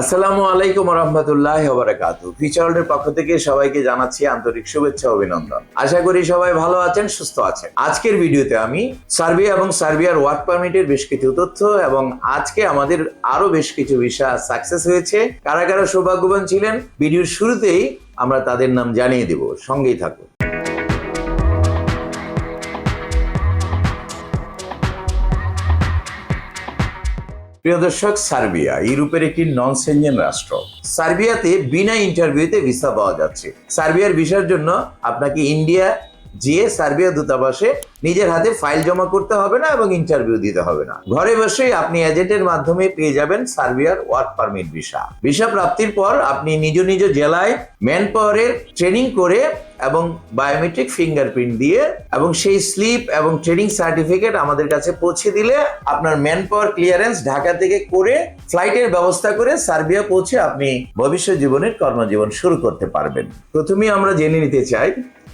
আসসালামু আলাইকুম রহমতুল্লাহ বারাকাতু ফিচার্ল্ডের পক্ষ থেকে সবাইকে জানাচ্ছি আন্তরিক শুভেচ্ছা অভিনন্দন। আশা করি সবাই ভালো আছেন, সুস্থ আছেন। আজকের ভিডিওতে আমি সার্বিয়া এবং সার্বিয়ার ওয়ার্ক পারমিটের বেশ কিছু তথ্য এবং আজকে আমাদের আরও বেশ কিছু ভিসা সাকসেস হয়েছে। কারা কারা সৌভাগ্যবান ছিলেন, ভিডিওর শুরুতেই আমরা তাদের নাম জানিয়ে দেব। সঙ্গেই থাকুন। প্রিয় দর্শক, সার্বিয়া, ইউরোপের একটি নন সেনজেন রাষ্ট্র। সার্বিয়াতে বিনা ইন্টারভিউতে ভিসা পাওয়া যাচ্ছে। সার্বিয়ার ভিসার জন্য আপনাকে ইন্ডিয়া গিয়ে সার্বিয়া দূতাবাসে নিজের হাতে ফাইল জমা করতে হবে না এবং ইন্টারভিউ দিতে হবে না। ঘরে বসেই আপনি এজেন্টের মাধ্যমে পেয়ে যাবেন সার্বিয়ার ওয়ার্ক পারমিট ভিসা ভিসা প্রাপ্তির পর আপনি নিজ নিজ জেলায় ম্যান পাওয়ারের ট্রেনিং করে এবং বায়োমেট্রিক ফিঙ্গারপ্রিন্ট দিয়ে এবং সেই স্লিপ এবং ট্রেনিং সার্টিফিকেট আমাদের কাছে পৌঁছে দিলে আপনার ম্যান পাওয়ার ক্লিয়ারেন্স ঢাকা থেকে করে ফ্লাইটের ব্যবস্থা করে সার্বিয়া পৌঁছে আপনি ভবিষ্যৎ জীবনের কর্মজীবন শুরু করতে পারবেন। প্রথমেই আমরা জেনে নিতে চাই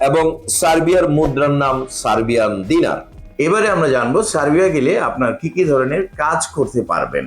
এবং সার্বিয়ার মুদ্রার নাম সার্বিয়ান দিনার। এবারে আমরা জানব সার্বিয়া গেলে আপনার কি কি ধরনের কাজ করতে পারবেন।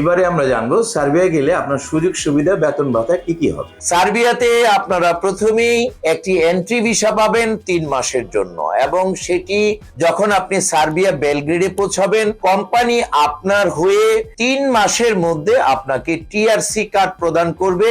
এবারে আমরা জানব সার্বিয়া গেলে আপনার সুযোগ সুবিধা, বেতন ভাতা কি কি হবে? সার্বিয়াতে আপনারা প্রথমেই একটি এন্ট্রি ভিসা পাবেন তিন মাসের জন্য এবং সেটি যখন আপনি সার্বিয়া বেলগ্রেডে পৌঁছাবেন, কোম্পানি আপনার হয়ে তিন মাসের মধ্যে আপনাকে টিআরসি কার্ড প্রদান করবে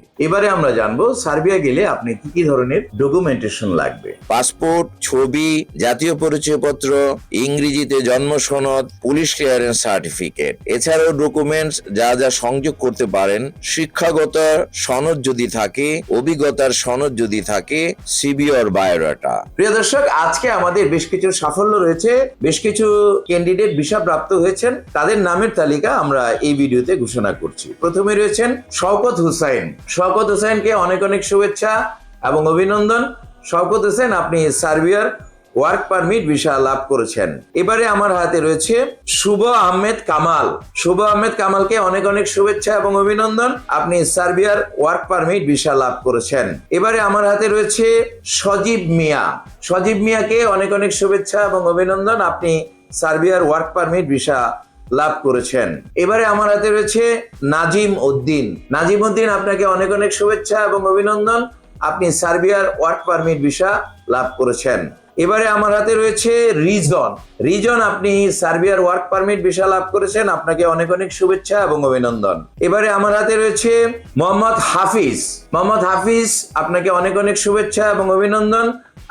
এবারে আমরা জানব সার্বিয়া গেলে আপনি কি কি ধরনের ডকুমেন্টেশন লাগবে। পাসপোর্ট ছবি জাতীয় পরিচয়পত্র ইংরেজিতে জন্ম সনদ পুলিশ ক্লিয়ারেন্স সার্টিফিকেট এছাড়াও ডকুমেন্টস যা যা সংযোগ করতে পারেন শিক্ষাগত সনদ যদি থাকে অভিজ্ঞতার সনদ যদি থাকে সিবি অর বায়োডাটা প্রিয় দর্শক আজকে আমাদের বেশ কিছু সাফল্য রয়েছে বেশ কিছু ক্যান্ডিডেট ভিসা প্রাপ্ত হয়েছেন তাদের নামের তালিকা আমরা এই ভিডিওতে ঘোষণা করছি। প্রথমে রয়েছেন শওকত হুসাইন। শওকত হুসাইনকে অনেক অনেক শুভেচ্ছা এবং অভিনন্দন। শওকত হোসেন, আপনি সার্বিয়ার ওয়ার্ক পারমিট ভিসা লাভ করেছেন। এবারে আমার হাতে রয়েছে শুভ আহমেদ কামাল। শুভ আহমেদ কামালকে অনেক অনেক শুভেচ্ছা এবং অভিনন্দন। আপনি সার্বিয়ার ওয়ার্ক পারমিট ভিসা লাভ করেছেন। এবারে আমার হাতে রয়েছে সজীব মিয়া। সজীব মিয়াকে অনেক অনেক শুভেচ্ছা এবং অভিনন্দন। আপনি সার্বিয়ার ওয়ার্ক পারমিট ভিসা লাভ করেছেন। এবারে আমার হাতে রয়েছে নাজিম উদ্দিন। নাজিম উদ্দিন, আপনাকে অনেক অনেক শুভেচ্ছা এবং অভিনন্দন। আপনি সার্বিয়ার ওয়ার্ক পারমিট ভিসা লাভ করেছেন। এবারে আমার হাতে রয়েছে রিজন। রিজন, আপনি সার্বিয়ার ওয়ার্ক পারমিট ভিসা লাভ করেছেন। আপনাকে অনেক অনেক শুভেচ্ছা এবং অভিনন্দন। এবারে আমার হাতে রয়েছে মোহাম্মদ হাফিজ। মোহাম্মদ হাফিজ, আপনাকে অনেক অনেক শুভেচ্ছা এবং অভিনন্দন।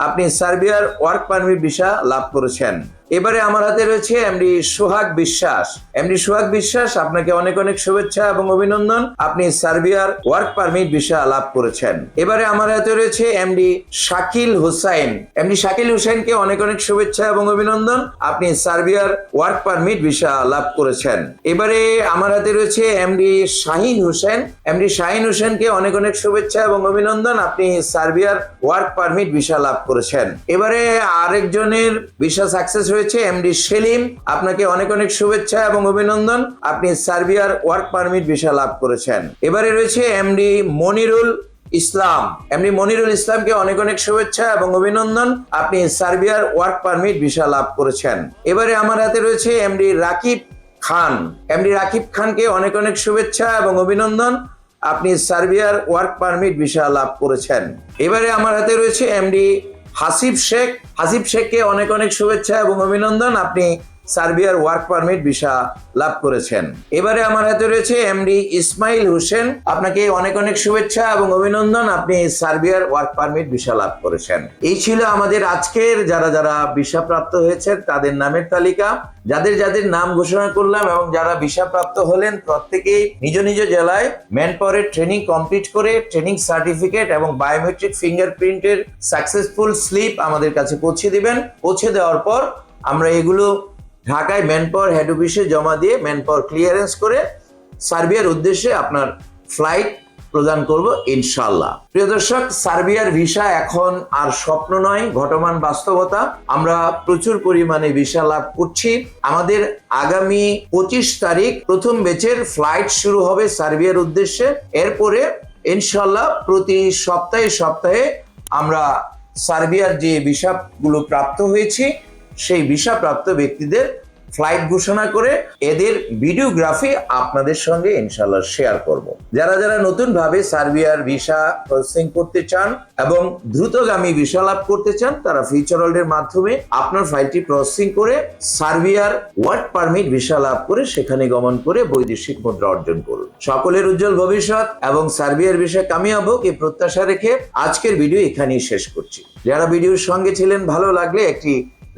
আপনি সার্বিয়ার ওয়ার্ক পারমিট ভিসা লাভ করেছেন। এবারে আমার হাতে রয়েছে এমডি সোহাগ বিশ্বাস। এমডি সোহাগ বিশ্বাস, আপনাকে অনেক অনেক শুভেচ্ছা এবং অভিনন্দন। আপনি সার্বিয়ার ওয়ার্ক পারমিট ভিসা লাভ করেছেন। এবারে আমার হাতে রয়েছে এমডি শাকিল হুসাইন। এমডি শাকিল হুসাইনকে অনেক অনেক শুভেচ্ছা এবং অভিনন্দন। আপনি সার্বিয়ার ওয়ার্ক পারমিট ভিসা লাভ করেছেন। এবারে আমার হাতে রয়েছে এমডি শাহিন হুসেন। এমডি শাহিন হোসেনকে অনেক অনেক শুভেচ্ছা এবং অভিনন্দন। আপনি সার্বিয়ার ওয়ার্ক পারমিট ভিসা লাভ করেছেন। এবারে আরেকজনের ভিসা সাকসেস হয়েছে এমডি সেলিম। আপনাকে অনেক অনেক শুভেচ্ছা এবং অভিনন্দন। আপনি সার্বিয়ার ওয়ার্ক পারমিট ভিসা লাভ করেছেন। এবারে রয়েছে এমডি মনিরুল ইসলাম। এমনি মনিরুল ইসলামকে অনেক অনেক শুভেচ্ছা এবং অভিনন্দন। আপনি সার্বিয়ার ওয়ার্ক পারমিট ভিসা লাভ করেছেন। এবারে আমার হাতে রয়েছে এমডি রাকিব খান। এমডি রাকিব খানকে অনেক অনেক শুভেচ্ছা এবং অভিনন্দন। আপনি সার্বিয়ার ওয়ার্ক পারমিট ভিসা লাভ করেছেন। এবারে আমার হাতে রয়েছে এমডি হাসিব শেখ হাসিব শেখকে অনেক অনেক শুভেচ্ছা এবং অভিনন্দন। আপনি সার্বিয়ার ওয়ার্ক পারমিট ভিসা লাভ করেছেন। এবারে আমার হাতে রয়েছে এমডি ইসমাইল হোসেন। আপনাকে অনেক অনেক শুভেচ্ছা এবং অভিনন্দন, আপনি সার্বিয়ার ওয়ার্ক পারমিট ভিসা লাভ করেছেন। এই ছিল আমাদের আজকের যারা যারা ভিসা প্রাপ্ত হয়েছে তাদের নামের তালিকা। যাদের যাদের নাম ঘোষণা করলাম এবং যারা ভিসা প্রাপ্ত হলেন, প্রত্যেকেই নিজ নিজ জেলায় ম্যান পাওয়ারের ট্রেনিং কমপ্লিট করে ট্রেনিং সার্টিফিকেট এবং বায়োমেট্রিক ফিঙ্গারপ্রিন্টের সাকসেসফুল স্লিপ আমাদের কাছে পৌঁছে দিবেন। পৌঁছে দেওয়ার পর আমরা এগুলো ঢাকায় ম্যান পাওয়ার হেড অফিসে জমা দিয়ে ম্যান পাওয়ার ক্লিয়ারেন্স করে সার্বিয়ার উদ্দেশ্যে আপনার ফ্লাইট প্রদান করব ইনশাল্লাহ প্রিয় দর্শক, সার্বিয়ার ভিসা এখন আর স্বপ্ন নয়, ঘটমান বাস্তবতা। আমরা প্রচুর পরিমাণে ভিসা লাভ করছি। আমাদের আগামী পঁচিশ তারিখ প্রথম বেচের ফ্লাইট শুরু হবে সার্বিয়ার উদ্দেশ্যে। এরপরে ইনশাল্লাহ প্রতি সপ্তাহে সপ্তাহে আমরা সার্বিয়ার যে ভিসাগুলো প্রাপ্ত হয়েছে সেই ভিসা প্রাপ্ত ব্যক্তিদের ফ্লাইট ঘোষণা করে এদের ভিডিওগ্রাফি আপনাদের সঙ্গে ইনশাল্লাহ শেয়ার করব। যারা যারা নতুন ভাবে সার্বিয়ার ভিসা প্রসেসিং করতে চান এবং দ্রুতগামী ভিসা লাভ করতে চান, তারা ফিউচার ওয়ার্ল্ডের মাধ্যমে আপনার ফাইলটি প্রসেসিং করে সার্বিয়ার ওয়ার্ক পারমিট ভিসা লাভ করে সেখানে গমন করে বৈদেশিক মুদ্রা অর্জন করুন। সকলের উজ্জ্বল ভবিষ্যৎ এবং সার্বিয়ার ভিসা কামিয়াব এই প্রত্যাশা রেখে আজকের ভিডিও এখানেই শেষ করছি। যারা ভিডিওর সঙ্গে ছিলেন, ভালো লাগলে একটি